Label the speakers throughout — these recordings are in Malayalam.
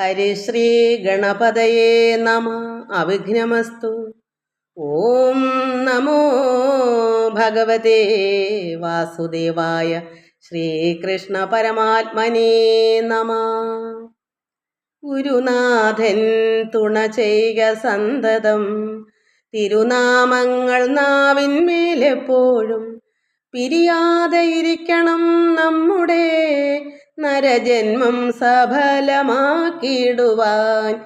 Speaker 1: ഹരിശ്രീ ഗണപതയേ നമ. അവിഘ്നമസ്തു. ഓം നമോ ഭഗവതേ വാസുദേവായ ശ്രീകൃഷ്ണ പരമാത്മനേ നമ. ഗുരുനാഥൻ തുണ ചെയ്യുക സന്തതം. തിരുനാമങ്ങൾ നാവിന്മേലെപ്പോഴും പിരിയാതെ ഇരിക്കണം നമ്മുടെ നരജന്മം സഫലമാക്കിയിടുവാൻ.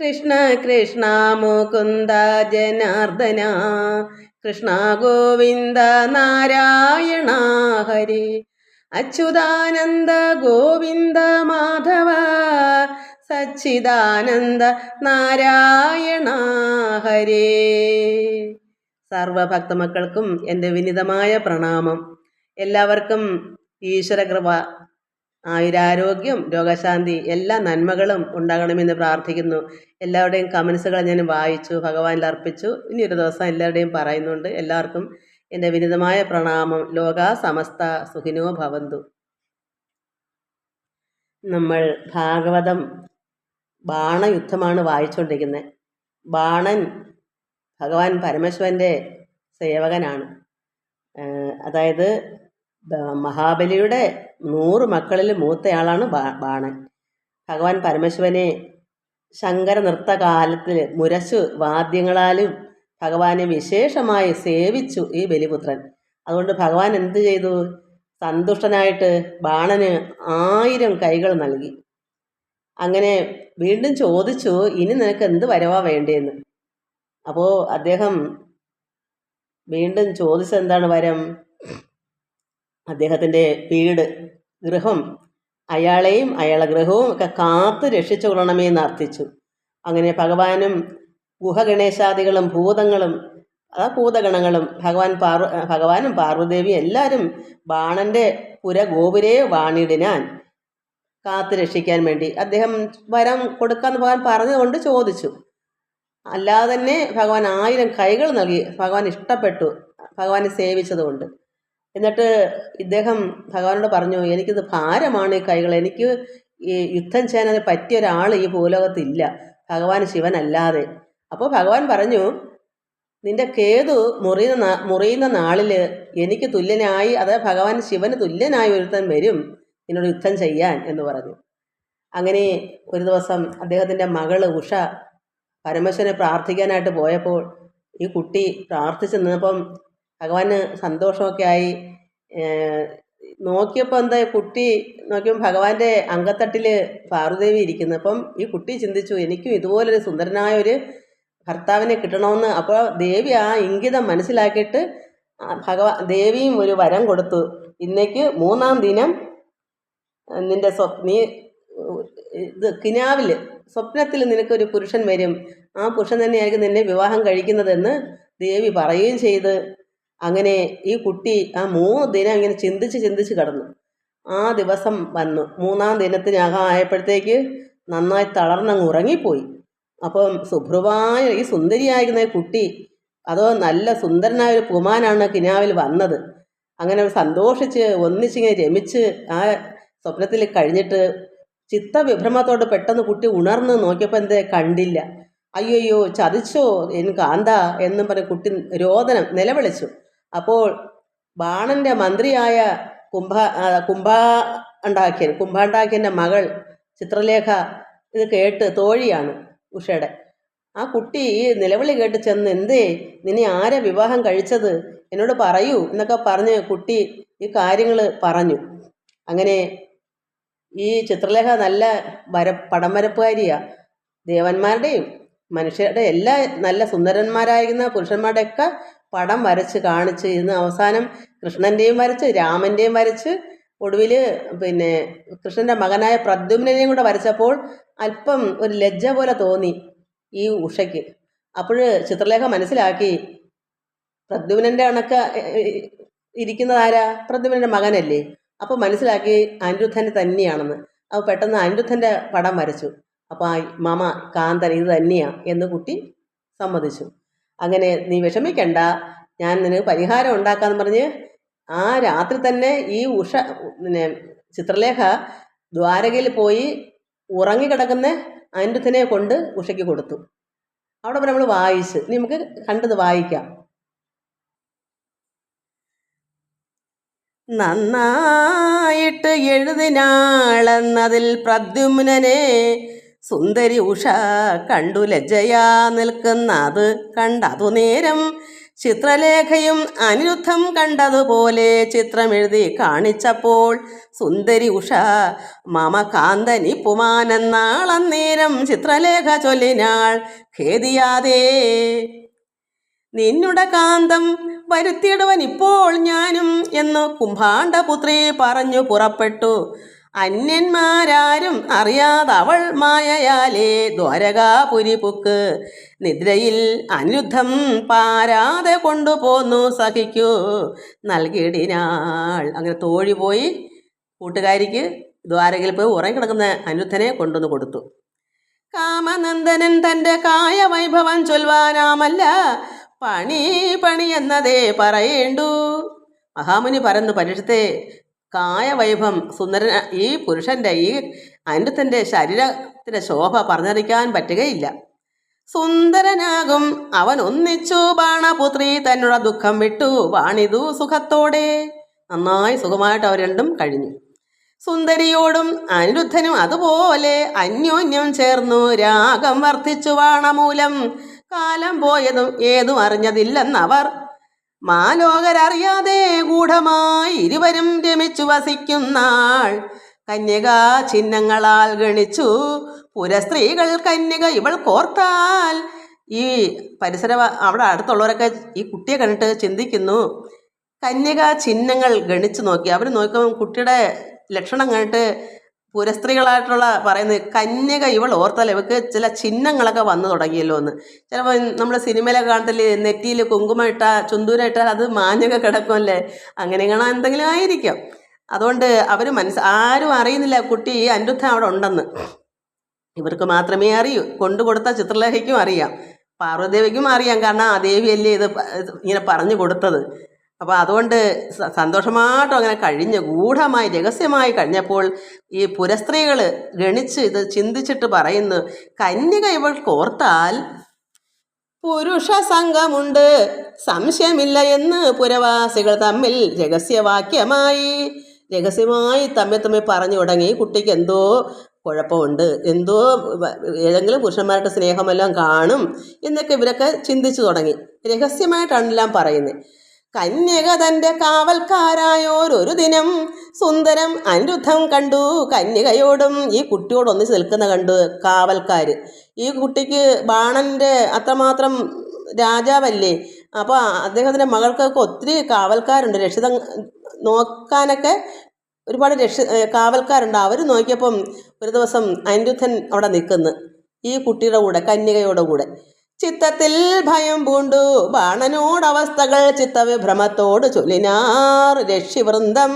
Speaker 1: കൃഷ്ണ കൃഷ്ണ മുകുന്ദ ജനാർദ്ദന. കൃഷ്ണ ഗോവിന്ദ നാരായണ ഹരി. അച്യുതാനന്ദ ഗോവിന്ദ മാധവ. സച്ചിദാനന്ദ നാരായണ ഹരേ. സർവഭക്തമക്കൾക്കും എന്റെ വിനിതമായ പ്രണാമം. എല്ലാവർക്കും ഈശ്വരകൃപ ആയുരാരോഗ്യം രോഗശാന്തി എല്ലാ നന്മകളും ഉണ്ടാകണമെന്ന് പ്രാർത്ഥിക്കുന്നു. എല്ലാവരുടെയും കമൻസുകൾ ഞാൻ വായിച്ചു ഭഗവാനിൽ അർപ്പിച്ചു. ഇനി ഒരു ദിവസം എല്ലാവരുടെയും പറയുന്നുണ്ട് എല്ലാവർക്കും എന്റെ വിനിതമായ പ്രണാമം. ലോക സമസ്ത സുഖിനോ ഭവന്തു. നമ്മൾ ഭാഗവതം ബാണയുദ്ധമാണ് വായിച്ചുകൊണ്ടിരിക്കുന്നത്. ബാണൻ ഭഗവാൻ പരമേശ്വരന്റെ സേവകനാണ്. അതായത് മഹാബലിയുടെ നൂറ് മക്കളിൽ മൂത്തയാളാണ് ബാണൻ. ഭഗവാൻ പരമശിവനെ ശങ്കര നൃത്തകാലത്തിൽ മുരശു വാദ്യങ്ങളാലും ഭഗവാനെ വിശേഷമായി സേവിച്ചു ഈ ബലിപുത്രൻ. അതുകൊണ്ട് ഭഗവാൻ എന്ത് ചെയ്തു? സന്തുഷ്ടനായിട്ട് ബാണന് ആയിരം കൈകൾ നൽകി. അങ്ങനെ വീണ്ടും ചോദിച്ചു ഇനി നിനക്ക് എന്ത് വരവാ വേണ്ടതെന്ന് അപ്പോൾ അദ്ദേഹം വീണ്ടും ചോദിച്ചെന്താണ് വരം? അദ്ദേഹത്തിന്റെ വീട് ഗൃഹം അയാളെയും അയാളെ ഗൃഹവും ഒക്കെ കാത്തു രക്ഷിച്ചു കൊള്ളണമേ അർത്ഥിച്ചു. അങ്ങനെ ഭഗവാനും ഗുഹഗണേശാദികളും ഭൂതങ്ങളും അതാ ഭൂതഗണങ്ങളും ഭഗവാൻ പാർവ ഭഗവാനും പാർവദേവിയും എല്ലാവരും ബാണന്റെ പുര ഗോപുരേ വാണിടിനാൻ കാത്തു രക്ഷിക്കാൻ വേണ്ടി അദ്ദേഹം വരം കൊടുക്കാന്ന് ഭഗവാൻ പറഞ്ഞതുകൊണ്ട് ചോദിച്ചു. അല്ലാതെ തന്നെ ഭഗവാൻ ആയിരം കൈകൾ നൽകി ഭഗവാൻ ഇഷ്ടപ്പെട്ടു ഭഗവാനെ സേവിച്ചതുകൊണ്ട്. എന്നിട്ട് ഇദ്ദേഹം ഭഗവാനോട് പറഞ്ഞു എനിക്കിത് ഭാരമാണ് ഈ കൈകൾ. എനിക്ക് ഈ യുദ്ധം ചെയ്യാൻ പറ്റിയ ഒരാൾ ഈ ഭൂലോകത്തില്ല. ഭഗവാൻ ശിവനല്ലാതെ. അപ്പോൾ ഭഗവാൻ പറഞ്ഞു നിന്റെ കേതു മുറിയുന്ന മുറിയുന്ന നാളിൽ എനിക്ക് തുല്യനായി അതായത് ഭഗവാൻ ശിവന് തുല്യനായി ഒരുത്തൻ വരും. നിന്നോട് യുദ്ധം ചെയ്യാൻ എന്ന് പറഞ്ഞു. അങ്ങനെ ഒരു ദിവസം അദ്ദേഹത്തിന്റെ മകൾ ഉഷ പരമേശ്വരനെ പ്രാർത്ഥിക്കാനായിട്ട് പോയപ്പോൾ ഈ കുട്ടി പ്രാർത്ഥിച്ച് നിന്നപ്പം ഭഗവാന് സന്തോഷമൊക്കെ ആയി. നോക്കിയപ്പോൾ എന്താ കുട്ടി നോക്കിയപ്പോൾ ഭഗവാന്റെ അങ്കത്തട്ടിൽ പാർവദേവി ഇരിക്കുന്നു. അപ്പം ഈ കുട്ടി ചിന്തിച്ചു എനിക്കും ഇതുപോലൊരു സുന്ദരനായ ഒരു ഭർത്താവിനെ കിട്ടണമെന്ന് അപ്പോൾ ദേവി ആ ഇംഗിതം മനസ്സിലാക്കിയിട്ട് ഭഗവാ ദേവിയും ഒരു വരം കൊടുത്തു. ഇന്നേക്ക് മൂന്നാം ദിനം നിന്റെ സ്വപ്നി ഇത് കിനാവിൽ സ്വപ്നത്തിൽ നിനക്കൊരു പുരുഷൻ വരും. ആ പുരുഷൻ തന്നെയായിരിക്കും നിന്നെ വിവാഹം കഴിക്കുന്നതെന്ന് ദേവി പറയുകയും ചെയ്ത്. അങ്ങനെ ഈ കുട്ടി ആ മൂന്ന് ദിനം ഇങ്ങനെ ചിന്തിച്ച് ചിന്തിച്ച് കിടന്നു. ആ ദിവസം വന്നു. മൂന്നാം ദിനത്തിനകം ആയപ്പോഴത്തേക്ക് നന്നായി തളർന്നങ്ങ് ഉറങ്ങിപ്പോയി. അപ്പം സുഭ്രുവായ ഈ സുന്ദരിയായിരുന്ന കുട്ടി അതോ നല്ല സുന്ദരനായ ഒരു കുമാനാണ് കിനാവിൽ വന്നത്. അങ്ങനെ സന്തോഷിച്ച് ഒന്നിച്ചിങ്ങനെ രമിച്ച് ആ സ്വപ്നത്തിൽ കഴിഞ്ഞിട്ട് ചിത്തവിഭ്രമത്തോട് പെട്ടെന്ന് കുട്ടി ഉണർന്ന് നോക്കിയപ്പോൾ എന്തേ കണ്ടില്ല. അയ്യോയ്യോ ചതിച്ചോ എൻ കാന്ത എന്നും പറഞ്ഞ് കുട്ടി രോദനം നിലവിളിച്ചു. അപ്പോൾ ബാണന്റെ മന്ത്രിയായ കുംഭ ആ, കുംഭ ഉണ്ടാക്കിയൻ കുംഭാണ്ടാക്കിയന്റെ മകൾ ചിത്രലേഖ ഇത് കേട്ട് തോഴിയാണ് ഉഷയുടെ. ആ കുട്ടി ഈ നിലവിളി കേട്ട് ചെന്ന് എന്തേ നിന്നെ ആരെ വിവാഹം കഴിച്ചത്? എന്നോട് പറയൂ എന്നൊക്കെ പറഞ്ഞ് കുട്ടി ഈ കാര്യങ്ങൾ പറഞ്ഞു. അങ്ങനെ ഈ ചിത്രലേഖ നല്ല വര പടം വരപ്പുകാരിയാ. ദേവന്മാരുടെയും മനുഷ്യരുടെ എല്ലാ നല്ല സുന്ദരന്മാരായിരുന്ന പുരുഷന്മാരുടെയൊക്കെ പടം വരച്ച് കാണിച്ച് ഇന്ന് അവസാനം കൃഷ്ണന്റെയും വരച്ച് രാമന്റെയും വരച്ച് ഒടുവിൽ പിന്നെ കൃഷ്ണന്റെ മകനായ പ്രദ്യുമ്നെയും കൂടെ വരച്ചപ്പോൾ അല്പം ഒരു ലജ്ജ പോലെ തോന്നി ഈ ഉഷയ്ക്ക്. അപ്പോൾ ചിത്രലേഖ മനസ്സിലാക്കി. പ്രദ്യുമ്നന്റെ ഇരിക്കുന്നത് ഇരിക്കുന്നതാരാ പ്രദ്യുമ്നന്റെ മകനല്ലേ. അപ്പോൾ മനസ്സിലാക്കി അനിരുദ്ധന്റെ തന്നെയാണെന്ന്. അപ്പോൾ പെട്ടെന്ന് അനിരുദ്ധന്റെ പടം വരച്ചു. അപ്പോൾ മാമ കാന്തൻ ഇത് തന്നെയാ എന്ന് കുട്ടി സമ്മതിച്ചു. അങ്ങനെ നീ വിഷമിക്കണ്ട. ഞാൻ നിനക്ക് പരിഹാരം ഉണ്ടാക്കാന്ന് പറഞ്ഞ് ആ രാത്രി തന്നെ ഈ ഉഷ പിന്നെ ചിത്രലേഖ ദ്വാരകയിൽ പോയി ഉറങ്ങിക്കിടക്കുന്ന അനിരുദ്ധനെ കൊണ്ട് ഉഷയ്ക്ക് കൊടുത്തു. അവിടെ നമ്മൾ വായിച്ച്. നമുക്ക് കണ്ടത് വായിക്കാം. നന്നായിട്ട് എഴുതിനാളെന്നതിൽ പ്രദ്യുമ്നനെ സുന്ദരി ഉഷ കണ്ടു ലജ്ജയാ നിൽക്കുന്നത് കണ്ടതു നേരം. ചിത്രലേഖയും അനിരുദ്ധം കണ്ടതുപോലെ ചിത്രമെഴുതി കാണിച്ചപ്പോൾ സുന്ദരി ഉഷ മമ കാന്തനി പുമാനെന്നാളന്നേരം ചിത്രലേഖ ചൊല്ലിനാൾ ഖേദിയാതേ. നിന്നുടെ കാന്തം വരുത്തിയിടുവൻ ഇപ്പോൾ ഞാനും എന്ന് കുംഭാണ്ഡപുത്രി പറഞ്ഞു പുറപ്പെട്ടു. അന്യന്മാരാരും അറിയാതവൾ മായയാലേ ദ്വാരകാപുരി പുക്ക് നിദ്രയിൽ അനിരുദ്ധം പാരാതെ കൊണ്ടുപോന്നു സഹിക്കൂ നൽകിയിടിനാൾ. അങ്ങനെ തോഴി പോയി കൂട്ടുകാരിക്ക് ദ്വാരകയിൽ പോയി ഉറങ്ങിക്കിടക്കുന്ന അനിരുദ്ധനെ കൊണ്ടുവന്ന് കൊടുത്തു. കാമനന്ദനൻ തന്റെ കായ വൈഭവം ചൊൽവാനാമല്ല പണി പണി എന്നതേ പറയേണ്ടു. മഹാമുനി പരന്നു പരീക്ഷത്തെ കായവൈഭവം സുന്ദര ഈ പുരുഷന്റെ ഈ അനിരുദ്ധന്റെ ശരീരത്തിന്റെ ശോഭ പറഞ്ഞറിയിക്കാൻ പറ്റുകയില്ല. സുന്ദരനാകും അവൻ ഒന്നിച്ചു ബാണപുത്രി തന്നോട് ദുഃഖം വിട്ടു വാണിതു സുഖത്തോടെ. നന്നായി സുഖമായിട്ട് അവർ രണ്ടും കഴിഞ്ഞു. സുന്ദരിയോടും അനിരുദ്ധനും അതുപോലെ അന്യോന്യം ചേർന്നു. രാഗം വർദ്ധിച്ചു വാണമൂലം കാലം പോയതും ഏതും അറിഞ്ഞതില്ലെന്നവർ മാലോകരറിയാതെ ഗൂഢമായി ഇരുവരും രമിച്ചു വസിക്കുന്നാൾ കന്യക ചിഹ്നങ്ങളാൽ ഗണിച്ചു പുരസ്ത്രീകൾ കന്യക ഇവൾ കോർത്താൽ. ഈ പരിസര അവിടെ അടുത്തുള്ളവരൊക്കെ ഈ കുട്ടിയെ കണ്ടിട്ട് ചിന്തിക്കുന്നു. കന്യക ചിഹ്നങ്ങൾ ഗണിച്ചു നോക്കി. അവർ നോക്കുമ്പോൾ കുട്ടിയുടെ ലക്ഷണം കണ്ടിട്ട് പുരസ്ത്രീകളായിട്ടുള്ള പറയുന്നത് കന്യക ഇവൾ ഓർത്താൽ ഇവക്ക് ചില ചിഹ്നങ്ങളൊക്കെ വന്നു തുടങ്ങിയല്ലോ എന്ന്. ചിലപ്പോൾ നമ്മൾ സിനിമയിലൊക്കെ കാണത്തില്ലേ നെറ്റിയിൽ കുങ്കുമം ഇട്ടാൽ ചുന്തൂരം ഇട്ടാൽ അത് മാഞ്ഞൊക്കെ കിടക്കുമല്ലേ അങ്ങനെ കാണാൻ എന്തെങ്കിലും ആയിരിക്കാം. അതുകൊണ്ട് അവർ മനസ്സ് ആരും അറിയുന്നില്ല കുട്ടി അനിരുദ്ധ അവിടെ ഉണ്ടെന്ന്. ഇവർക്ക് മാത്രമേ അറിയൂ. കൊണ്ടു കൊടുത്ത ചിത്രലേഖയ്ക്കും അറിയാം. പാർവദേവിക്കും അറിയാം. കാരണം ആ ദേവിയല്ലേ ഇത് ഇങ്ങനെ പറഞ്ഞു കൊടുത്തത്. അപ്പോൾ അതുകൊണ്ട് സന്തോഷമായിട്ടും അങ്ങനെ കഴിഞ്ഞ് ഗൂഢമായി രഹസ്യമായി കഴിഞ്ഞപ്പോൾ ഈ പുരസ്ത്രീകൾ ഗണിച്ച് ഇത് ചിന്തിച്ചിട്ട് പറയുന്നു കന്യക ഇവൾ കോർത്താൽ പുരുഷ സംഘമുണ്ട് സംശയമില്ല എന്ന് പുരവാസികൾ തമ്മിൽ രഹസ്യവാക്യമായി രഹസ്യമായി തമ്മിൽ തമ്മിൽ പറഞ്ഞു തുടങ്ങി കുട്ടിക്ക് എന്തോ കുഴപ്പമുണ്ട് എന്തോ ഏതെങ്കിലും പുരുഷന്മാരുടെ സ്നേഹമെല്ലാം കാണും എന്നൊക്കെ ഇവരൊക്കെ ചിന്തിച്ചു തുടങ്ങി രഹസ്യമായിട്ടാണെല്ലാം പറയുന്നത്. കന്യക തന്റെ കാവൽക്കാരായോരൊരു ദിനം സുന്ദരം അനിരുദ്ധം കണ്ടു. കന്യകയോടും ഈ കുട്ടിയോട് ഒന്നിച്ച് നിൽക്കുന്ന കണ്ടു കാവൽക്കാർ ഈ കുട്ടിക്ക് ബാണന്റെ അത്രമാത്രം രാജാവല്ലേ? അപ്പോൾ അദ്ദേഹത്തിന്റെ മകൾക്കൊക്കെ ഒത്തിരി കാവൽക്കാരുണ്ട്. രക്ഷിത നോക്കാനൊക്കെ ഒരുപാട് രക്ഷ കാവൽക്കാരുണ്ട്. അവർ നോക്കിയപ്പം ഒരു ദിവസം അനിരുദ്ധൻ അവിടെ നിൽക്കുന്നു. ഈ കുട്ടിയുടെ കൂടെ കന്യകയുടെ കൂടെ. ചിത്തത്തിൽ ഭയം പൂണ്ടു. ബാണനോടവസ്ഥകൾ ചിത്തവിഭ്രമത്തോട് ചൊല്ലിനാർ രക്ഷിവൃന്ദം.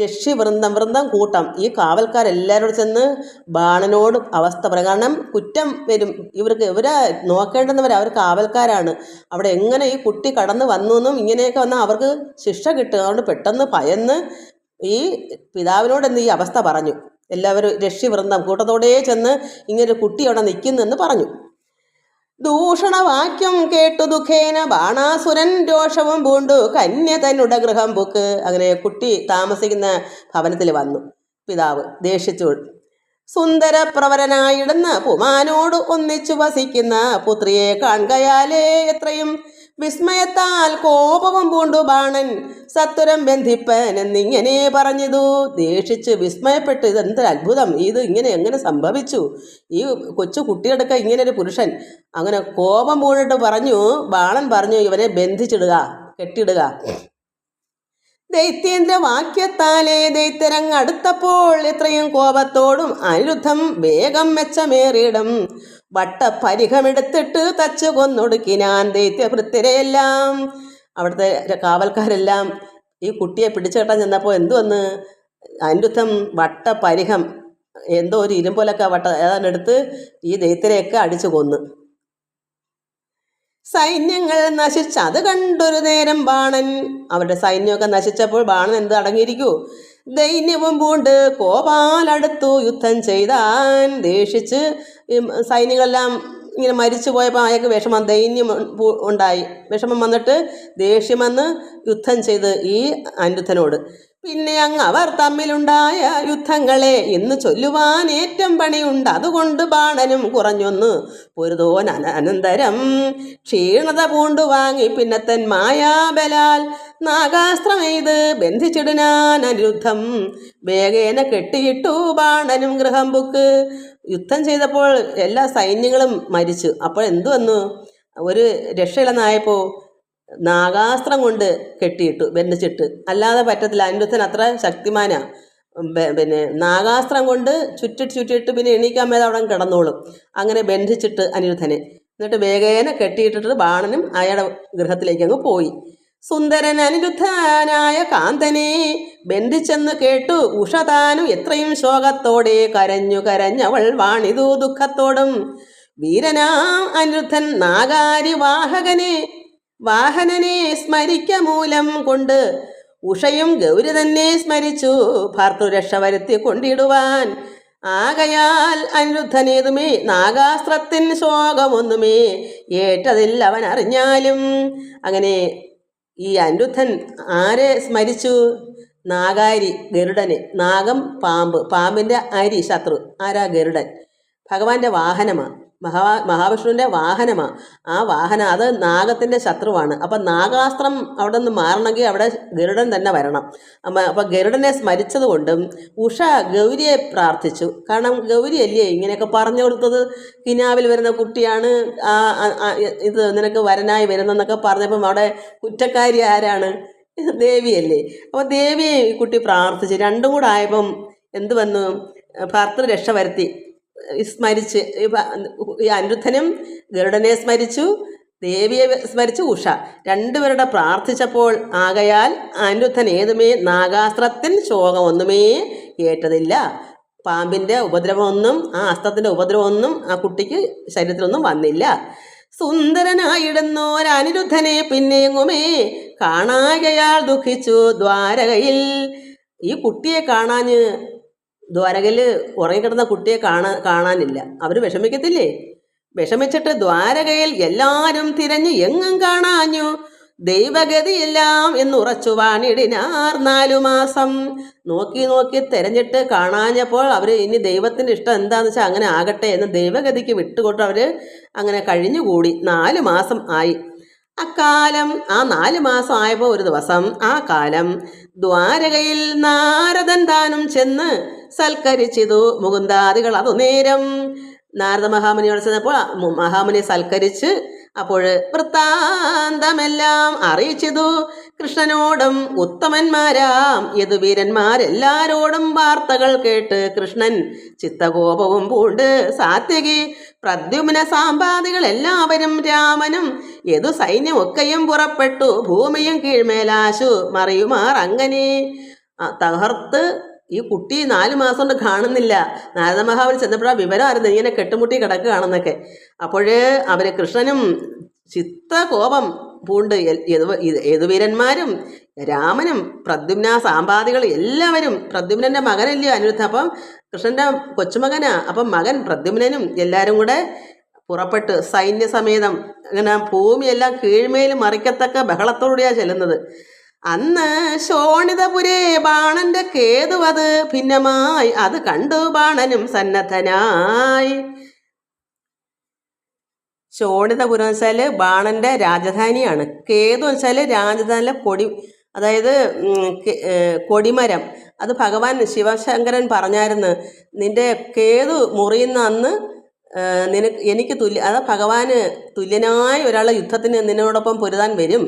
Speaker 1: രക്ഷിവൃന്ദം വൃന്ദം കൂട്ടം. ഈ കാവൽക്കാരെല്ലാവരോട് ചെന്ന് ബാണനോട് അവസ്ഥ പറയും കുറ്റം വരും. ഇവർക്ക് ഇവരെ നോക്കേണ്ടുന്നവർ അവർ കാവൽക്കാരാണ്. അവിടെ എങ്ങനെ ഈ കുട്ടി കടന്നു വന്നു എന്നും ഇങ്ങനെയൊക്കെ വന്നാൽ അവർക്ക് ശിക്ഷ കിട്ടും. അതുകൊണ്ട് പെട്ടെന്ന് ഭയന്ന് ഈ പിതാവിനോട് എന്ന് ഈ അവസ്ഥ പറഞ്ഞു. എല്ലാവരും രക്ഷിവൃന്ദം കൂട്ടത്തോടെ ചെന്ന് ഇങ്ങനൊരു കുട്ടി അവിടെ നിൽക്കുന്നെന്ന് പറഞ്ഞു. ദൂഷണവാക്യം കേട്ടു ദുഃഖേന ബാണാസുരൻ രോഷവും പൂണ്ടു. കന്യ തന്നുടെ ഗൃഹം പൊക്ക്. അങ്ങനെ കുട്ടി താമസിക്കുന്ന ഭവനത്തിൽ വന്നു. പിതാവ് ദേഷിച്ചു. സുന്ദരപ്രവരനായിടുന്ന പുമാനോട് ഒന്നിച്ചു വസിക്കുന്ന പുത്രിയെ കാണുകയാലേ എത്രയും വിസ്മയത്താൽ കോപവും പൂണ്ടു ബാണൻ. സത്വരം ബന്ധിപ്പൻ എന്നിങ്ങനെ പറഞ്ഞതു. ദേഷിച്ച് വിസ്മയപ്പെട്ട് ഇതെന്തൊരു അത്ഭുതം. ഇത് ഇങ്ങനെ എങ്ങനെ സംഭവിച്ചു? ഈ കൊച്ചു കുട്ടിയെടുക്ക ഇങ്ങനെ ഒരു പുരുഷൻ. അങ്ങനെ കോപം പൂണ്ടിട്ട് പറഞ്ഞു. ബാണൻ പറഞ്ഞു ഇവനെ ബന്ധിച്ചിടുക കെട്ടിടുക ദൈത്യേന്ദ്ര വാക്യത്താലെ ദൈത്യരങ്ങടുത്തപ്പോൾ ഇത്രയും കോപത്തോടും അനിരുദ്ധം വേഗം മെച്ചമേറിയിടും. വട്ടപ്പരിഹമെടുത്തിട്ട് തച്ചു കൊന്നൊടുക്കിനാൻ ദൈത്യഭൃത്യരെയെല്ലാം അവിടുത്തെ കാവൽക്കാരെല്ലാം ഈ കുട്ടിയെ പിടിച്ചുകെട്ടാൻ ചെന്നപ്പോൾ എന്തു വന്ന്? അനിരുദ്ധം എന്തോ ഒരു ഇരുമ്പോലൊക്കെ വട്ട ഏതാണ്ട് എടുത്ത് ഈ ദൈത്യരെയൊക്കെ അടിച്ചു കൊന്നു. സൈന്യങ്ങൾ നശിച്ച്. അത് കണ്ടൊരു നേരം ബാണൻ. അവരുടെ സൈന്യമൊക്കെ നശിച്ചപ്പോൾ ബാണൻ എന്ത് അടങ്ങിയിരിക്കൂ? ദൈന്യവും പൂണ്ട് കോപാലടുത്തു യുദ്ധം ചെയ്താൻ ദേഷിച്ച് സൈനികളെല്ലാം ഇങ്ങനെ മരിച്ചു പോയപ്പോൾ അയാൾക്ക് വിഷമം ദൈന്യം ഉണ്ടായി. വിഷമം വന്നിട്ട് ദേഷ്യം വന്ന് യുദ്ധം ചെയ്ത് ഈ അനിരുദ്ധനോട്. പിന്നെ അങ്ങ് അവർ തമ്മിലുണ്ടായ യുദ്ധങ്ങളെ ഇന്ന് ചൊല്ലുവാൻ ഏറ്റം പണിയുണ്ട്. അതുകൊണ്ട് ബാണനും കുറഞ്ഞൊന്ന് പൊരുതോൻ അനന്തരം ക്ഷീണത പൂണ്ടു വാങ്ങി പിന്നത്തൻ മായാബലാൽ നാഗാസ്ത്രമെയ്ത് ബന്ധിച്ചിടുനാൻ അനിരുദ്ധം വേഗേന കെട്ടിയിട്ടു ബാണനും ഗൃഹം ബുക്ക് യുദ്ധം ചെയ്തപ്പോൾ എല്ലാ സൈന്യങ്ങളും മരിച്ചു. അപ്പോൾ എന്തു വന്നു? ഒരു രക്ഷയില്ലെന്നായപ്പോൾ നാഗാസ്ത്രം കൊണ്ട് കെട്ടിയിട്ടു ബന്ധിച്ചിട്ട്. അല്ലാതെ പറ്റത്തില്ല. അനിരുദ്ധൻ അത്ര ശക്തിമാനാ. പിന്നെ നാഗാസ്ത്രം കൊണ്ട് ചുറ്റിട്ട് ചുറ്റിയിട്ട് പിന്നെ എണീക്കാൻ മേലെ അവിടെ കിടന്നോളും. അങ്ങനെ ബന്ധിച്ചിട്ട് അനിരുദ്ധനെ. എന്നിട്ട് വേഗേന കെട്ടിയിട്ടിട്ട് ബാണനും അയാളുടെ ഗൃഹത്തിലേക്ക് അങ്ങ് പോയി. സുന്ദരൻ അനിരുദ്ധനായ കാന്തനെ ബന്ധിച്ചെന്ന് കേട്ടു ഉഷ താനും എത്രയും ശോകത്തോടെ കരഞ്ഞു കരഞ്ഞവൾ വാണിതു ദുഃഖത്തോടും. വീരനാ അനിരുദ്ധൻ നാഗാരി വാഹകനെ വാഹനനെ സ്മരിക്ക മൂലം കൊണ്ട് ഉഷയും ഗൗരി തന്നെ സ്മരിച്ചു. ഭർത്തുരക്ഷ വരുത്തി കൊണ്ടിടുവാൻ ആകയാൽ അനിരുദ്ധനേതുമേ നാഗാസ്ത്രത്തിൻ ശോകമൊന്നുമേ ഏറ്റതിൽ അവൻ അറിഞ്ഞാലും. അങ്ങനെ ഈ അനിരുദ്ധൻ ആരെ സ്മരിച്ചു? നാഗാരി ഗരുഡനെ. നാഗം പാമ്പ്. പാമ്പിന്റെ അരി ശത്രു. ആരാ ഗരുഡൻ? ഭഗവാന്റെ വാഹനമാണ് മഹാ മഹാവിഷ്ണുവിന്റെ വാഹനമാണ് ആ വാഹനം അത് നാഗത്തിന്റെ ശത്രുവാണ്. അപ്പം നാഗാസ്ത്രം അവിടെ നിന്ന് മാറണമെങ്കിൽ അവിടെ ഗരുഡൻ തന്നെ വരണം. അപ്പം ഗരുഡനെ സ്മരിച്ചത് കൊണ്ടും ഉഷ ഗൗരിയെ പ്രാർത്ഥിച്ചു. കാരണം ഗൗരി അല്ലേ ഇങ്ങനെയൊക്കെ പറഞ്ഞു കൊടുത്തത്? കിനാവിൽ വരുന്ന കുട്ടിയാണ് ഇത് നിനക്ക് വരനായി വരുന്നെന്നൊക്കെ പറഞ്ഞപ്പം അവിടെ കുറ്റക്കാരി ആരാണ്? ദേവിയല്ലേ. അപ്പോൾ ദേവിയെ കുട്ടി പ്രാർത്ഥിച്ചു. രണ്ടും കൂടെ ആയപ്പം എന്ത് വന്നു? ഭർത്തൃ രക്ഷ വരുത്തി. സ്മരിച്ച് ഈ അനിരുദ്ധനും ഗരുഡനെ സ്മരിച്ചു ദേവിയെ സ്മരിച്ചു ഉഷ. രണ്ടുപേരുടെ പ്രാർത്ഥിച്ചപ്പോൾ ആകയാൽ അനിരുദ്ധൻ ഏതുമേ നാഗാസ്ത്രത്തിൻ ശോകം ഒന്നുമേ ഏറ്റതില്ല പാമ്പിന്റെ ഉപദ്രവമൊന്നും ആ അസ്ത്രത്തിന്റെ ഉപദ്രവമൊന്നും ആ കുട്ടിക്ക് ശരീരത്തിലൊന്നും വന്നില്ല. സുന്ദരനായിടുന്നോരനിരുദ്ധനെ പിന്നെങ്ങുമേ കാണാകയാൽ ദുഃഖിച്ചു ദ്വാരകയിൽ. ഈ കുട്ടിയെ കാണാഞ്ഞ് ദ്വാരകയിൽ ഉറങ്ങിക്കിടന്ന കുട്ടിയെ കാണാ കാണാനില്ല. അവർ വിഷമിക്കത്തില്ലേ? വിഷമിച്ചിട്ട് ദ്വാരകയിൽ എല്ലാവരും തിരഞ്ഞ് എങ്ങും കാണാഞ്ഞു. ദൈവഗതിയെല്ലാം എന്നുറച്ചു വാണിടിനാർ നാലു മാസം. നോക്കി നോക്കി തിരഞ്ഞിട്ട് കാണാഞ്ഞപ്പോൾ അവർ ഇനി ദൈവത്തിന്റെ ഇഷ്ടം എന്താണെന്ന് വെച്ചാൽ അങ്ങനെ ആകട്ടെ എന്ന് ദൈവഗതിക്ക് വിട്ടുകൊണ്ട് അവർ അങ്ങനെ കഴിഞ്ഞുകൂടി. നാല് മാസം ആയി. അക്കാലം ആ നാല് മാസം ആയപ്പോൾ ഒരു ദിവസം ആ കാലം ദ്വാരകയിൽ നാരദൻ താനും ചെന്ന് സൽക്കരിച്ചിതു മുകുന്ദാദികൾ അതു നേരം നാരദ മഹാമുനിയോട് ചെന്നപ്പോൾ ആ മു- മഹാമുനി സൽക്കരിച്ച് അപ്പോൾ വൃത്താന്തമെല്ലാം അറിയിച്ചതു. കൃഷ്ണനോടും ഉത്തമന്മാരാം യദുവീരന്മാരെല്ലാരോടും വാർത്തകൾ കേട്ട് കൃഷ്ണൻ ചിത്തകോപവും പൂണ്ട്. സാത്യകി പ്രദ്യുമ്ന സാമ്പാദികൾ എല്ലാവരും രാമനും യദു സൈന്യമൊക്കെയും പുറപ്പെട്ടു. ഭൂമിയും കീഴ്മേലാശു മറിയുമാർ അങ്ങനെ. തകർത്ത് ഈ കുട്ടി നാല് മാസം കൊണ്ട് കാണുന്നില്ല. നാരദ മഹാബലി ചെന്നപ്പോഴാ വിവരമായിരുന്നു ഇങ്ങനെ കെട്ടുമുട്ടി കിടക്കുകയാണെന്നൊക്കെ. അപ്പോഴേ അവർ കൃഷ്ണനും ചിത്ത കോപം പൂണ്ട് യദുവീരന്മാരും രാമനും പ്രദ്യുമ്ന സാമ്പാദികൾ എല്ലാവരും പ്രദ്യുമ്നന്റെ മകനല്ലയോ അനിരുദ്ധ? അപ്പം കൃഷ്ണന്റെ കൊച്ചുമകനാ. അപ്പം മകൻ പ്രദ്യുമ്നനും എല്ലാവരും കൂടെ പുറപ്പെട്ട് സൈന്യസമേതം അങ്ങനെ ഭൂമിയെല്ലാം കീഴ്മേൽ മറിക്കത്തക്ക ബഹളത്തോടെയാണ് ചെല്ലുന്നത്. അന്ന് ശോണിതപുരേ ബാണന്റെ കേതുവത് ഭിന്നമായി അത് കണ്ടു ബാണനും സന്നദ്ധനായി. ശോണിതപുരം വെച്ചാൽ ബാണന്റെ രാജധാനിയാണ്. കേതു വെച്ചാൽ രാജധാനിയിലെ കൊടി അതായത് കൊടിമരം. അത് ഭഗവാൻ ശിവശങ്കരൻ പറഞ്ഞായിരുന്നു നിന്റെ കേതു മുറിയുന്ന അന്ന് നിനക്ക് എനിക്ക് തുല്യ അതാ ഭഗവാന് തുല്യനായ ഒരാൾ യുദ്ധത്തിന് നിന്നോടൊപ്പം പൊരുതാൻ വരും.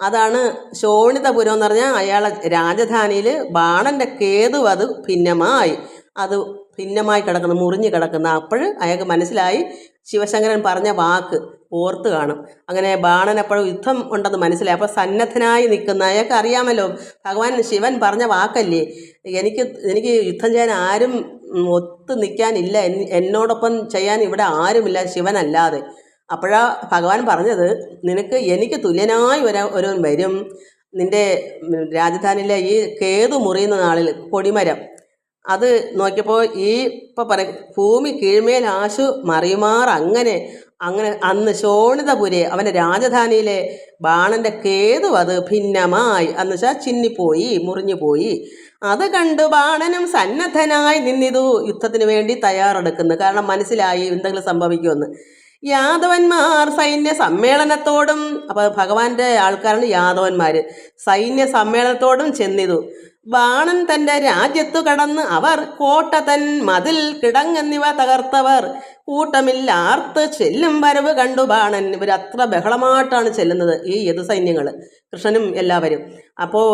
Speaker 1: അതാണ് ശോണിതപുരം എന്ന് പറഞ്ഞാൽ അയാളെ രാജധാനിയിൽ ബാണന്റെ കേതു അത് ഭിന്നമായി. അത് ഭിന്നമായി കിടക്കുന്നു മുറിഞ്ഞ് കിടക്കുന്ന. അപ്പോൾ അയാൾക്ക് മനസ്സിലായി ശിവശങ്കരൻ പറഞ്ഞ വാക്ക് ഓർത്ത് കാണും. അങ്ങനെ ബാണൻ എപ്പോഴും യുദ്ധം ഉണ്ടെന്ന് മനസ്സിലായി. അപ്പോൾ സന്നദ്ധനായി നിൽക്കുന്ന അയാൾക്ക് അറിയാമല്ലോ ഭഗവാൻ ശിവൻ പറഞ്ഞ വാക്കല്ലേ? എനിക്ക് എനിക്ക് യുദ്ധം ചെയ്യാൻ ആരും ഒത്തു നിൽക്കാനില്ല. എന്നോടൊപ്പം ചെയ്യാൻ ഇവിടെ ആരുമില്ല. ശിവനല്ലാതെ. അപ്പോഴാ ഭഗവാൻ പറഞ്ഞത് നിനക്ക് എനിക്ക് തുല്യനായി ഒരു വരും. നിന്റെ ഉം, രാജധാനിയിലെ ഈ കേതു മുറിയുന്ന നാളിൽ കൊടിമരം അത് നോക്കിയപ്പോൾ ഈ ഇപ്പം പറ ഭൂമി കീഴ്മേൽ ആശു മറിയുമാർ അങ്ങനെ അങ്ങനെ അന്ന് ശോണിതപുരെ അവന്റെ രാജധാനിയിലെ ബാണന്റെ കേതു അത് ഭിന്നമായി. എന്ന് വെച്ചാൽ ചിന്നിപ്പോയി മുറിഞ്ഞു പോയി അത് കണ്ട് ബാണനും സന്നദ്ധനായി നിന്നിതു. യുദ്ധത്തിന് വേണ്ടി തയ്യാറെടുക്കുന്നു. കാരണം മനസ്സിലായി എന്തെങ്കിലും സംഭവിക്കുമെന്ന്. യാദവന്മാർ സൈന്യ സമ്മേളനത്തോടും അപ്പോൾ ഭഗവാന്റെ ആൾക്കാരാണ് യാദവന്മാർ സൈന്യ സമ്മേളനത്തോടും ചെന്നിതു. ബാണൻ തന്റെ രാജ്യത്തു കടന്ന് അവർ കോട്ട തൻ മതിൽ കിടങ്ങെന്നിവ തകർത്തവർ. കൂട്ടമില്ലാർത്ത് ചെല്ലും വരവ് കണ്ടു ബാണൻ. ഇവർ അത്ര ബഹളമായിട്ടാണ് ചെല്ലുന്നത് ഈ യതു സൈന്യങ്ങൾ കൃഷ്ണനും എല്ലാവരും. അപ്പോൾ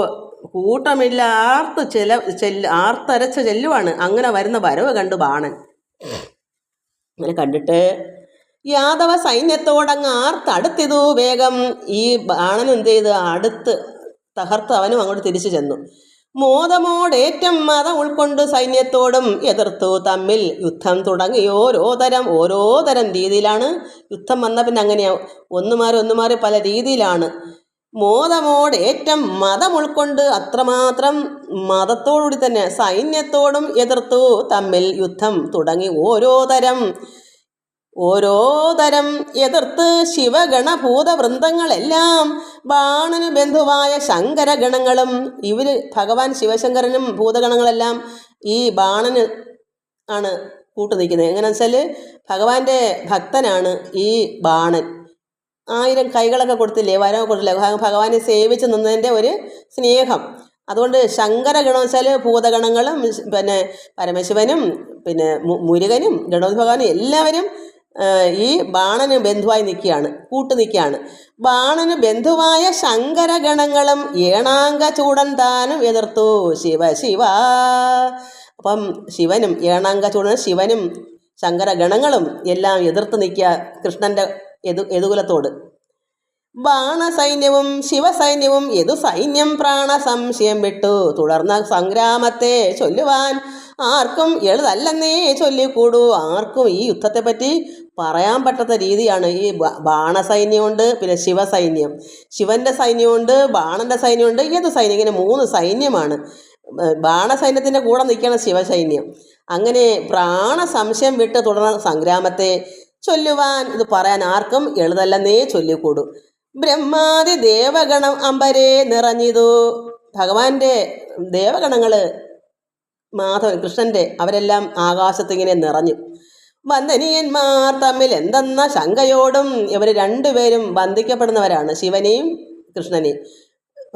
Speaker 1: കൂട്ടമില്ലാർത്ത് ചെല ചെല്ല് ആർത്തരച്ച് ചെല്ലുവാണ്. അങ്ങനെ വരുന്ന വരവ് കണ്ടു ബാണൻ. അങ്ങനെ കണ്ടിട്ട് യാദവ സൈന്യത്തോടങ്ങ് ആർത്തടുത്തിതു വേഗം. ഈ ബാണൻ എന്ത് ചെയ്ത് അടുത്ത് തകർത്ത് അവനും അങ്ങോട്ട് തിരിച്ചു ചെന്നു. മോദമോടേറ്റം മതം ഉൾക്കൊണ്ട് സൈന്യത്തോടും എതിർത്തു. തമ്മിൽ യുദ്ധം തുടങ്ങി. ഓരോ തരം ഓരോ തരം രീതിയിലാണ് യുദ്ധം വന്ന പിന്നെ അങ്ങനെയാ. ഒന്നുമാറി ഒന്നുമാറി പല രീതിയിലാണ്. മോദമോടേറ്റം മതം ഉൾക്കൊണ്ട് അത്രമാത്രം മതത്തോടുകൂടി തന്നെ സൈന്യത്തോടും എതിർത്തു. തമ്മിൽ യുദ്ധം തുടങ്ങി. ഓരോ തരം ഓരോ തരം എതിർത്ത് ശിവഗണഭൂതവൃന്ദങ്ങളെല്ലാം ബാണന് ബന്ധുവായ ശങ്കരഗണങ്ങളും ഇവർ ഭഗവാൻ ശിവശങ്കരനും ഭൂതഗണങ്ങളെല്ലാം ഈ ബാണന് ആണ് കൂട്ടു നിൽക്കുന്നത്. എങ്ങനെ വെച്ചാൽ ഭഗവാന്റെ ഭക്തനാണ് ഈ ബാണൻ. ആയിരം കൈകളൊക്കെ കൊടുത്തില്ലേ വരവ് കൊടുത്തില്ലേ? ഭഗവാനെ സേവിച്ച് നിന്നതിന്റെ ഒരു സ്നേഹം. അതുകൊണ്ട് ശങ്കരഗണം വെച്ചാൽ ഭൂതഗണങ്ങളും പിന്നെ പരമശിവനും പിന്നെ മുരുകനും ഗണപതി ഭഗവാനും എല്ലാവരും ഈ ബാണന് ബന്ധുവായി നിൽക്കുകയാണ് കൂട്ടു നിൽക്കുകയാണ്. ബാണന് ബന്ധുവായ ശങ്കരഗണങ്ങളും ഏണാങ്ക ചൂടൻ താനും എതിർത്തു ശിവ ശിവ. അപ്പം ശിവനും ഏണാങ്ക ചൂടൻ ശിവനും ശങ്കരഗണങ്ങളും എല്ലാം എതിർത്ത് നിൽക്കുക കൃഷ്ണന്റെ എതു എതുകുലത്തോട്. ബാണസൈന്യവും ശിവസൈന്യവും എതു സൈന്യം പ്രാണ സംശയം വിട്ടു. തുടർന്ന സംഗ്രാമത്തെ ചൊല്ലുവാൻ ആർക്കും എളുതല്ലെന്നേ ചൊല്ലിക്കൂടൂ. ആർക്കും ഈ യുദ്ധത്തെപ്പറ്റി പറയാൻ പറ്റാത്ത രീതിയാണ് ഈ ബാണസൈന്യമുണ്ട് പിന്നെ ശിവസൈന്യം. ശിവന്റെ സൈന്യമുണ്ട് ബാണന്റെ സൈന്യമുണ്ട് ഏത് സൈന്യം ഇങ്ങനെ മൂന്ന് സൈന്യമാണ്. ബാണസൈന്യത്തിന്റെ കൂടെ നിൽക്കണം ശിവസൈന്യം. അങ്ങനെ പ്രാണ സംശയം വിട്ട് തുടർന്ന സംഗ്രാമത്തെ ചൊല്ലുവാൻ ഇത് പറയാൻ ആർക്കും എളുതല്ലെന്നേ ചൊല്ലിക്കൂടു. ബ്രഹ്മാതി ദേവഗണം അമ്പരെ നിറഞ്ഞിതു. ഭഗവാന്റെ ദേവഗണങ്ങൾ മാധവൻ കൃഷ്ണന്റെ അവരെല്ലാം ആകാശത്തിങ്ങനെ നിറഞ്ഞു. വന്ദനീയന്മാർ തമ്മിൽ എന്തെന്ന ശങ്കയോടും ഇവർ രണ്ടുപേരും വന്ദിക്കപ്പെടുന്നവരാണ് ശിവനെയും കൃഷ്ണനെയും.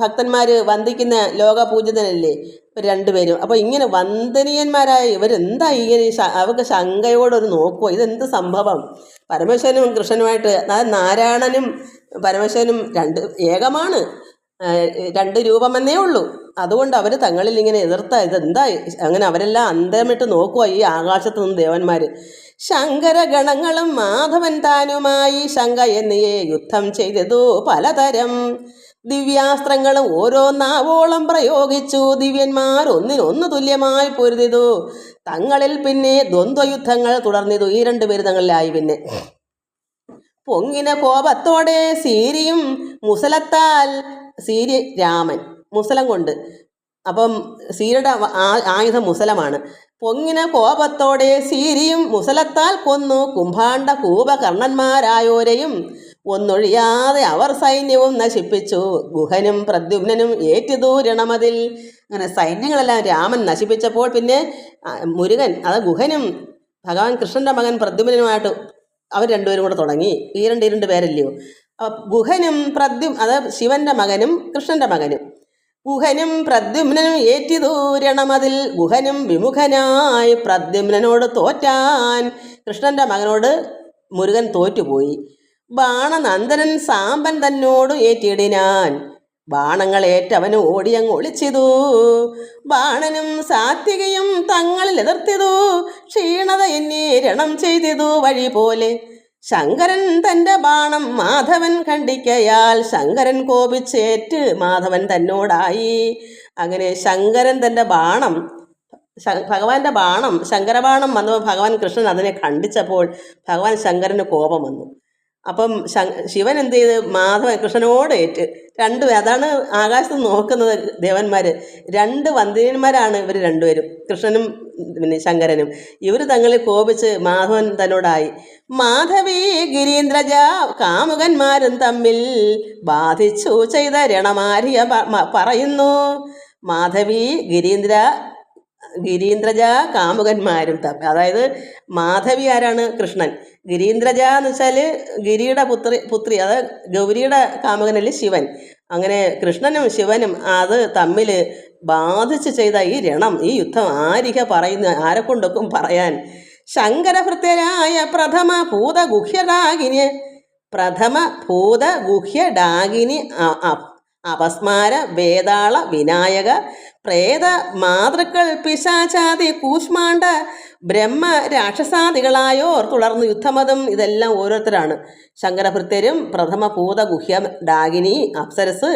Speaker 1: ഭക്തന്മാർ വന്ദിക്കുന്ന ലോകപൂജിതനല്ലേ ഇവർ രണ്ടുപേരും. അപ്പോൾ ഇങ്ങനെ വന്ദനീയന്മാരായ ഇവരെന്താ ഇങ്ങനെ അവർക്ക് ശങ്കയോടൊരു നോക്കുമോ ഇതെന്ത് സംഭവം? പരമേശ്വരനും കൃഷ്ണനുമായിട്ട് അതായത് നാരായണനും പരമേശ്വരനും രണ്ട് ഏകമാണ്. രണ്ട് രൂപമെന്നേ ഉള്ളൂ. അതുകൊണ്ട് അവർ തങ്ങളിൽ ഇങ്ങനെ എതിർത്ത. ഇതെന്താ? അങ്ങനെ അവരെല്ലാം അന്തമിട്ട് നോക്കുക ഈ ആകാശത്ത് നിന്ന് ദേവന്മാർ ശങ്കരഗണങ്ങളും മാധവൻ താനുമായി ശങ്ക എന്നിയെ യുദ്ധം ചെയ്തതു പലതരം. ദിവ്യാസ്ത്രങ്ങളും ഓരോന്നാവോളം പ്രയോഗിച്ചു. ദിവ്യന്മാർ ഒന്നിനൊന്ന് തുല്യമായി പൊരുതിതു. തങ്ങളിൽ പിന്നെ ദ്വന്ദ്വയുദ്ധങ്ങൾ തുടർന്നിതു. ഈ രണ്ടുപേര് തങ്ങളിലായി പിന്നെ. പൊങ്ങിന കോപത്തോടെ സീരിയും മുസലത്താൽ സീരി രാമൻ മുസലം കൊണ്ട്. അപ്പം സീരയുടെ ആയുധം മുസലമാണ്. പൊങ്ങിന കോപത്തോടെ സീരിയും മുസലത്താൽ കൊന്നു. കുംഭാണ്ട കൂപകർണന്മാരായോരെയും ഒന്നൊഴിയാതെ അവർ സൈന്യവും നശിപ്പിച്ചു. ഗുഹനും പ്രദ്യുമ്നും ഏറ്റു ദൂരണമതിൽ അങ്ങനെ സൈന്യങ്ങളെല്ലാം രാമൻ നശിപ്പിച്ചപ്പോൾ പിന്നെ മുരുകൻ അത് ഗുഹനും ഭഗവാൻ കൃഷ്ണന്റെ മകൻ പ്രദ്യുമ്നുമായിട്ട് അവർ രണ്ടുപേരും കൂടെ തുടങ്ങി. ഈ രണ്ട് ഈ രണ്ട് പേരല്ലയോ? ഗുഹനും പ്രദ്യു അത് ശിവന്റെ മകനും കൃഷ്ണന്റെ മകനും. ഗുഹനും പ്രദ്യുമ്നും ഏറ്റിതൂരണമതിൽ ഗുഹനും വിമുഖനായി പ്രദ്യുമ്നോട് തോറ്റാൻ കൃഷ്ണന്റെ മകനോട് മുരുകൻ തോറ്റുപോയി. ബാണനന്ദനൻ സാമ്പൻ തന്നോട് ഏറ്റിടിനാൻ. ബാണങ്ങൾ ഏറ്റവന് ഓടിയങ്ങ് ഒളിച്ചിതു. ബാണനും സാത്വികയും തങ്ങളിൽ എതിർത്തിതു. ക്ഷീണത എന്നെ രണം ചെയ്തിതു വഴി പോലെ ശങ്കരൻ തന്റെ ബാണം മാധവൻ ഖണ്ഡിക്കയാൽ ശങ്കരൻ കോപിച്ചേറ്റ് മാധവൻ തന്നോടായി. അങ്ങനെ ശങ്കരൻ തന്റെ ബാണം ഭഗവാന്റെ ബാണം ശങ്കരബാണം വന്നപ്പോൾ ഭഗവാൻ കൃഷ്ണൻ അതിനെ ഖണ്ഡിച്ചപ്പോൾ ഭഗവാൻ ശങ്കരന് കോപം വന്നു. അപ്പം ശിവൻ എന്ത് ചെയ്ത്? മാധവൻ കൃഷ്ണനോട് ഏറ്റ്. രണ്ട് അതാണ് ആകാശത്ത് നോക്കുന്നത് ദേവന്മാർ രണ്ട് വന്ദിയന്മാരാണ് ഇവർ രണ്ടുപേരും. കൃഷ്ണനും പിന്നെ ശങ്കരനും. ഇവർ തങ്ങളിൽ കോപിച്ച് മാധവൻ തന്നോടായി. മാധവി ഗിരീന്ദ്രജ കാമുകന്മാരും തമ്മിൽ ബാധിച്ചു ചെയ്ത രണമാരിയ പറയുന്നു. മാധവി ഗിരീന്ദ്ര ഗിരീന്ദ്രജ കാമുകന്മാരും തമ്മിൽ അതായത് മാധവി ആരാണ്? കൃഷ്ണൻ. ഗിരീന്ദ്രജ എന്ന് വെച്ചാൽ ഗിരിയുടെ പുത്രി പുത്രി അതായത് ഗൗരിയുടെ കാമുകനല്ലേ ശിവൻ. അങ്ങനെ കൃഷ്ണനും ശിവനും അത് തമ്മിൽ ബാധിച്ച് ചെയ്ത ഈ രണം ഈ യുദ്ധം ആരിക പറയുന്ന ആരെക്കൊണ്ടൊക്കും പറയാൻ? ശങ്കരഭൃത്യരായ പ്രഥമ ഭൂതഗുഹ്യഡാകിനി പ്രഥമ ഭൂതഗുഹ്യഡാകിനി അപസ്മാര വേതാള വിനായക പ്രേത മാതൃക്കൾ പിശാചാതി കൂഷ്മാണ്ട ബ്രഹ്മ രാക്ഷസാദികളായോർ തുടർന്ന് യുദ്ധമതം ഇതെല്ലാം ഓരോരുത്തരാണ്. ശങ്കരഭൃത്യരും പ്രഥമ ഭൂത ഗുഹ്യ ഡാഗിനി അപ്സരസ്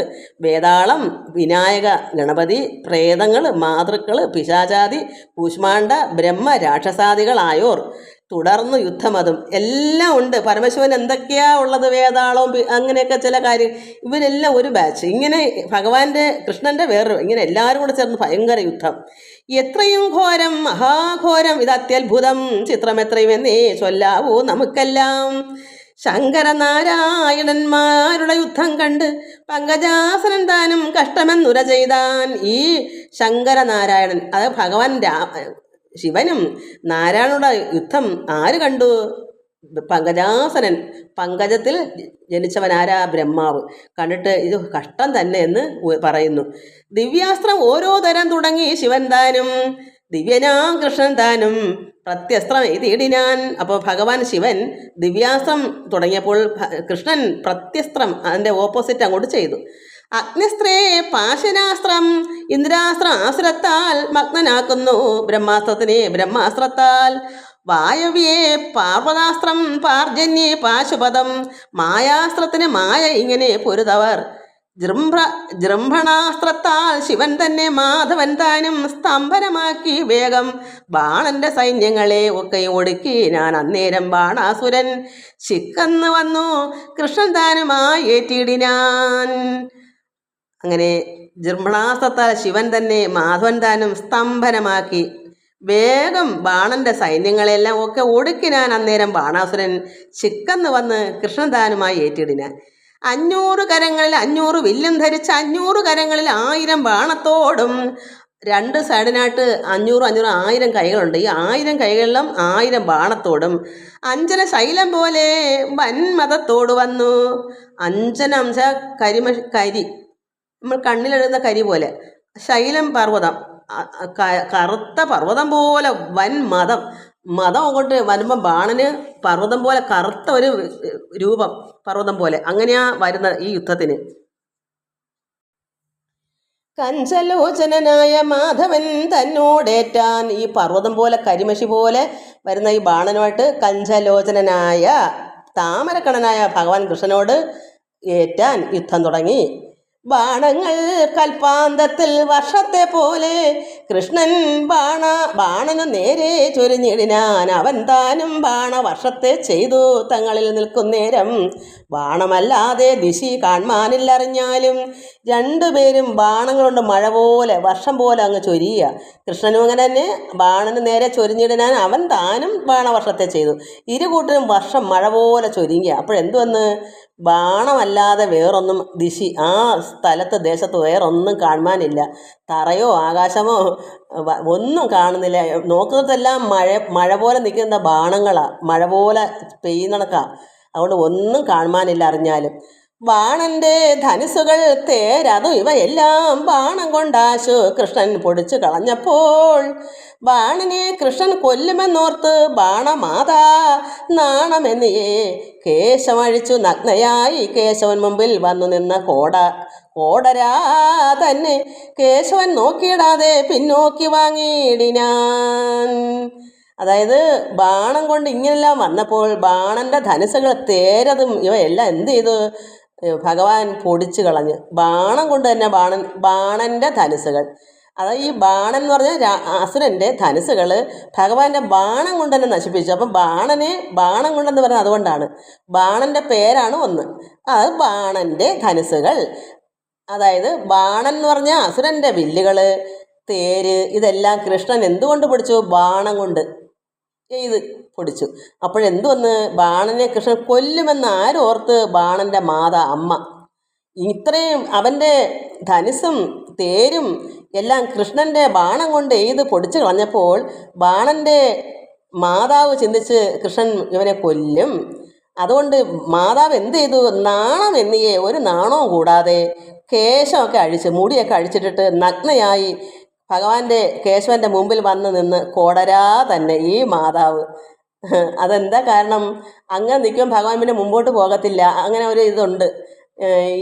Speaker 1: വേതാളം വിനായക ഗണപതി പ്രേതങ്ങൾ മാതൃക്കൾ പിശാചാതി കൂഷ്മാണ്ട ബ്രഹ്മ രാക്ഷസാദികളായോർ. തുടർന്ന് യുദ്ധമതം എല്ലാം ഉണ്ട്. പരമശിവൻ എന്തൊക്കെയാ ഉള്ളത്? വേതാളവും അങ്ങനെയൊക്കെ ചില കാര്യം ഇവരെല്ലാം ഒരു ബാച്ച് ഇങ്ങനെ ഭഗവാന്റെ കൃഷ്ണന്റെ വേറൊരു ഇങ്ങനെ എല്ലാവരും കൂടെ ചേർന്ന് ഭയങ്കര യുദ്ധം. എത്രയും ഘോരം മഹാഘോരം. ഇത് അത്യത്ഭുതം. ചിത്രം എത്രയും എന്നേ ചൊല്ലാവൂ നമുക്കെല്ലാം. ശങ്കരനാരായണന്മാരുടെ യുദ്ധം കണ്ട് പങ്കജാസനൻ താനും കഷ്ടമെന്നുര ചെയ്താൻ ഈ ശങ്കരനാരായണൻ അത് ഭഗവാൻ രാ ശിവനും നാരായണയുടെ യുദ്ധം ആര് കണ്ടു? പങ്കജാസനൻ. പങ്കജത്തിൽ ജനിച്ചവൻ ആരാ? ബ്രഹ്മാവ്. കണ്ടിട്ട് ഇത് കഷ്ടം തന്നെ എന്ന് പറയുന്നു. ദിവ്യാസ്ത്രം ഓരോ തരം തുടങ്ങി ശിവൻ താനും ദിവ്യനാം കൃഷ്ണൻ താനും പ്രത്യസ്ത്രം എഴുതിയിടിനാൻ. അപ്പോൾ ഭഗവാൻ ശിവൻ ദിവ്യാസ്ത്രം തുടങ്ങിയപ്പോൾ കൃഷ്ണൻ പ്രത്യസ്ത്രം അതിന്റെ ഓപ്പോസിറ്റ് അങ്ങോട്ട് ചെയ്തു. അഗ്നിസ്ത്രേ പാശനാസ്ത്രം ഇന്ദ്രാസ്ത്രം ആസുരത്താൽ മഗ്നനാക്കുന്നു. ബ്രഹ്മാസ്ത്രത്തിനെ ബ്രഹ്മാസ്ത്രത്താൽ. വായവ്യേ പാർവതാസ്ത്രം പാർജന്യേ പാശുപദം. മായാസ്ത്രത്തിന് മായ ഇങ്ങനെ പൊരുതവർ. ജൃംഭ ജൃംഭണാസ്ത്രത്താൽ ശിവൻ തന്നെ മാധവൻ താനും സ്തംഭനമാക്കി വേഗം. ബാണന്റെ സൈന്യങ്ങളെ ഒക്കെ ഒടുക്കി ഞാൻ അന്നേരം ബാണാസുരൻ ശിക്കന്ന് വന്നു. കൃഷ്ണൻ താനുമായി ഏറ്റിടിനാൻ. അങ്ങനെ ജൃംഭണാസ്ത്രത്താൽ ശിവൻ തന്നെ മാധവൻ താനും സ്തംഭനമാക്കി. വേഗം ബാണന്റെ സൈന്യങ്ങളെല്ലാം ഒക്കെ ഒടുക്കിനാൻ അന്നേരം ബാണാസുരൻ ചിക്കന്ന് വന്ന് കൃഷ്ണദാനുമായി ഏറ്റിടിന്. അഞ്ഞൂറ് കരങ്ങളിൽ അഞ്ഞൂറ് വില്ലും ധരിച്ച അഞ്ഞൂറ് കരങ്ങളിൽ ആയിരം ബാണത്തോടും രണ്ട് സൈഡിനായിട്ട് അഞ്ഞൂറ് അഞ്ഞൂറ് ആയിരം കൈകളുണ്ട്. ഈ ആയിരം കൈകളിലും ആയിരം ബാണത്തോടും. അഞ്ചന ശൈലം പോലെ വൻമതത്തോട് വന്നു. അഞ്ചന അഞ്ച കരിമ കരി നമ്മൾ കണ്ണിലെഴുതുന്ന കരി പോലെ. ശൈലം പർവതം കറുത്ത പർവതം പോലെ വൻ മതം. മതം അങ്ങോട്ട് വരുമ്പം ബാണന് പർവതം പോലെ കറുത്ത ഒരു രൂപം പർവതം പോലെ. അങ്ങനെയാ വരുന്ന ഈ യുദ്ധത്തിന്. കഞ്ചലോചനനായ മാധവൻ തന്നോടേറ്റാൻ ഈ പർവതം പോലെ കരിമഷി പോലെ വരുന്ന ഈ ബാണനുമായിട്ട് കഞ്ചലോചനനായ താമരക്കണനായ ഭഗവാൻ കൃഷ്ണനോട് ഏറ്റാൻ യുദ്ധം തുടങ്ങി. ബാണങ്ങൾ കൽപ്പാന്തത്തിൽ വർഷത്തെ പോലെ കൃഷ്ണൻ ബാണ ബാണനു നേരെ ചൊരിഞ്ഞിടിനാൻ അവൻ താനും ബാണ വർഷത്തെ ചെയ്തു തങ്ങളിൽ നിൽക്കുന്നേരം ബാണമല്ലാതെ ദിശി കാൺമാനില്ലറിഞ്ഞാലും രണ്ടുപേരും ബാണങ്ങൾ കൊണ്ട് മഴ പോലെ വർഷം പോലെ അങ്ങ് ചൊരിയുക കൃഷ്ണനും അങ്ങനെ തന്നെ ബാണന് നേരെ ചൊരിഞ്ഞിടിനാൻ അവൻ താനും ബാണവർഷത്തെ ചെയ്തു. ഇരു കൂട്ടരും വർഷം മഴ പോലെ ചൊരിയുക അപ്പോഴെന്തുവന്ന് ബാണമല്ലാതെ വേറൊന്നും ദിശി ആ സ്ഥലത്ത് ദേശത്ത് വേറൊന്നും കാണുവാനില്ല. തറയോ ആകാശമോ ഒന്നും കാണുന്നില്ല. നോക്കുന്നതെല്ലാം മഴ മഴ പോലെ നിൽക്കുന്ന ബാണങ്ങളാണ് മഴ പോലെ പെയ്യുന്നണക്കാണ് അതുകൊണ്ട് ഒന്നും കാണുവാനില്ല അറിഞ്ഞാലും. ബാണന്റെ ധനുസുകൾ തേരതും ഇവയെല്ലാം ബാണം കൊണ്ടാശു കൃഷ്ണൻ പൊടിച്ചു കളഞ്ഞപ്പോൾ ബാണനെ കൃഷ്ണൻ കൊല്ലുമെന്നോർത്ത് ബാണമാതാ നാണമെന്നിയേ. കേശമഴിച്ചു നഗ്നയായി കേശവൻ മുമ്പിൽ വന്നു നിന്ന കോട കോടരാ തന്നെ കേശവൻ നോക്കിയിടാതെ പിന്നോക്കി വാങ്ങിയിടിനാൻ. അതായത് ബാണം കൊണ്ട് ഇങ്ങനെല്ലാം വന്നപ്പോൾ ബാണന്റെ ധനുസുകൾ തേരതും ഇവയെല്ലാം എന്ത് ചെയ്തു? ഭഗവാൻ പൊടിച്ചു കളഞ്ഞ്. ബാണം കൊണ്ട് തന്നെ ബാണൻ ബാണന്റെ ധനുസുകൾ. അതായത് ഈ ബാണൻ എന്ന് പറഞ്ഞാൽ അസുരന്റെ ധനുസുകൾ ഭഗവാന്റെ ബാണം കൊണ്ട് തന്നെ നശിപ്പിച്ചു. അപ്പം ബാണനെ ബാണം കൊണ്ടെന്ന് പറഞ്ഞാൽ അതുകൊണ്ടാണ്. ബാണന്റെ പേരാണ് ഒന്ന്. അത് ബാണന്റെ ധനുസുകൾ. അതായത് ബാണൻ എന്ന് പറഞ്ഞാൽ അസുരന്റെ വില്ലുകൾ തേര് ഇതെല്ലാം കൃഷ്ണൻ എന്തുകൊണ്ട് പിടിച്ചു? ബാണം കൊണ്ട്. ഇത് പൊടിച്ചു. അപ്പോഴെന്തുവന്ന് ബാണനെ കൃഷ്ണൻ കൊല്ലുമെന്ന് ആരോർത്ത് ബാണന്റെ മാതാ അമ്മ. ഇത്രയും അവന്റെ ധനുസും തേരും എല്ലാം കൃഷ്ണന്റെ ബാണം കൊണ്ട് എയ്ത് പൊടിച്ചു കളഞ്ഞപ്പോൾ ബാണന്റെ മാതാവ് ചിന്തിച്ച് കൃഷ്ണൻ ഇവനെ കൊല്ലും. അതുകൊണ്ട് മാതാവ് എന്ത് ചെയ്തു? നാണം എന്നിയെ ഒരു നാണവും കൂടാതെ കേശമൊക്കെ അഴിച്ച് മുടിയൊക്കെ അഴിച്ചിട്ടിട്ട് നഗ്നയായി ഭഗവാന്റെ കേശവന്റെ മുമ്പിൽ വന്ന് നിന്ന് കോടരാ തന്നെ ഈ മാതാവ്. അതെന്താ കാരണം? അങ്ങനെ നിൽക്കുമ്പോൾ ഭഗവാൻ പിന്നെ മുമ്പോട്ട് പോകത്തില്ല. അങ്ങനെ ഒരു ഇതുണ്ട്.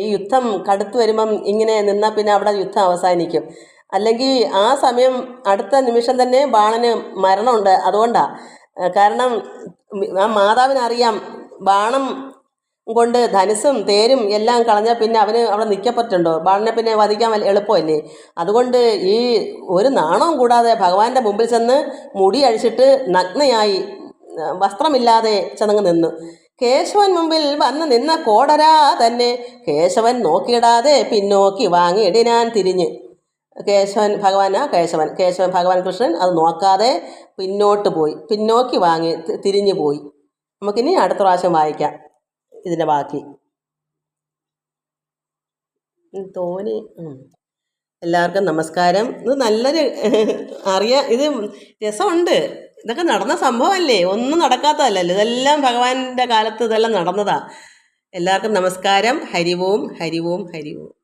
Speaker 1: ഈ യുദ്ധം കടുത്തു വരുമ്പം ഇങ്ങനെ നിന്നാൽ പിന്നെ അവിടെ യുദ്ധം അവസാനിക്കും. അല്ലെങ്കിൽ ആ സമയം അടുത്ത നിമിഷം തന്നെ ബാണന് മരണമുണ്ട്. അതുകൊണ്ടാണ് കാരണം ആ മാതാവിനറിയാം ബാണം കൊണ്ട് ധനുസും തേരും എല്ലാം കളഞ്ഞാൽ പിന്നെ അവന് അവിടെ നിൽക്കാൻ പറ്റുണ്ടോ ബാണനെ പിന്നെ വധിക്കാൻ എളുപ്പമല്ലേ? അതുകൊണ്ട് ഈ ഒരു നാണവും കൂടാതെ ഭഗവാന്റെ മുമ്പിൽ ചെന്ന് മുടി അഴിച്ചിട്ട് നഗ്നയായി വസ്ത്രമില്ലാതെ ചെന്നങ്ങ് നിന്നു. കേശവൻ മുമ്പിൽ വന്ന് നിന്ന കോടരാ തന്നെ കേശവൻ നോക്കിയിടാതെ പിന്നോക്കി വാങ്ങിയിടിനാൻ തിരിഞ്ഞ്. കേശവൻ ഭഗവാനാ കേശവൻ കേശവൻ ഭഗവാൻ കൃഷ്ണൻ അത് നോക്കാതെ പിന്നോട്ട് പോയി. പിന്നോക്കി വാങ്ങി തിരിഞ്ഞു പോയി. നമുക്കിനി അടുത്ത പ്രാവശ്യം വായിക്കാം. ഇതിന്റെ ബാക്കി. തോനി എല്ലാവർക്കും നമസ്കാരം. ഇത് നല്ലൊരു അറിയാ ഇത് രസമുണ്ട്. ഇതൊക്കെ നടന്ന സംഭവമല്ലേ? ഒന്നും നടക്കാത്തതല്ലല്ലോ ഇതെല്ലാം ഭഗവാന്റെ കാലത്ത് ഇതെല്ലാം നടന്നതാ. എല്ലാവർക്കും നമസ്കാരം. ഹരിവും ഹരിവും ഹരിവും.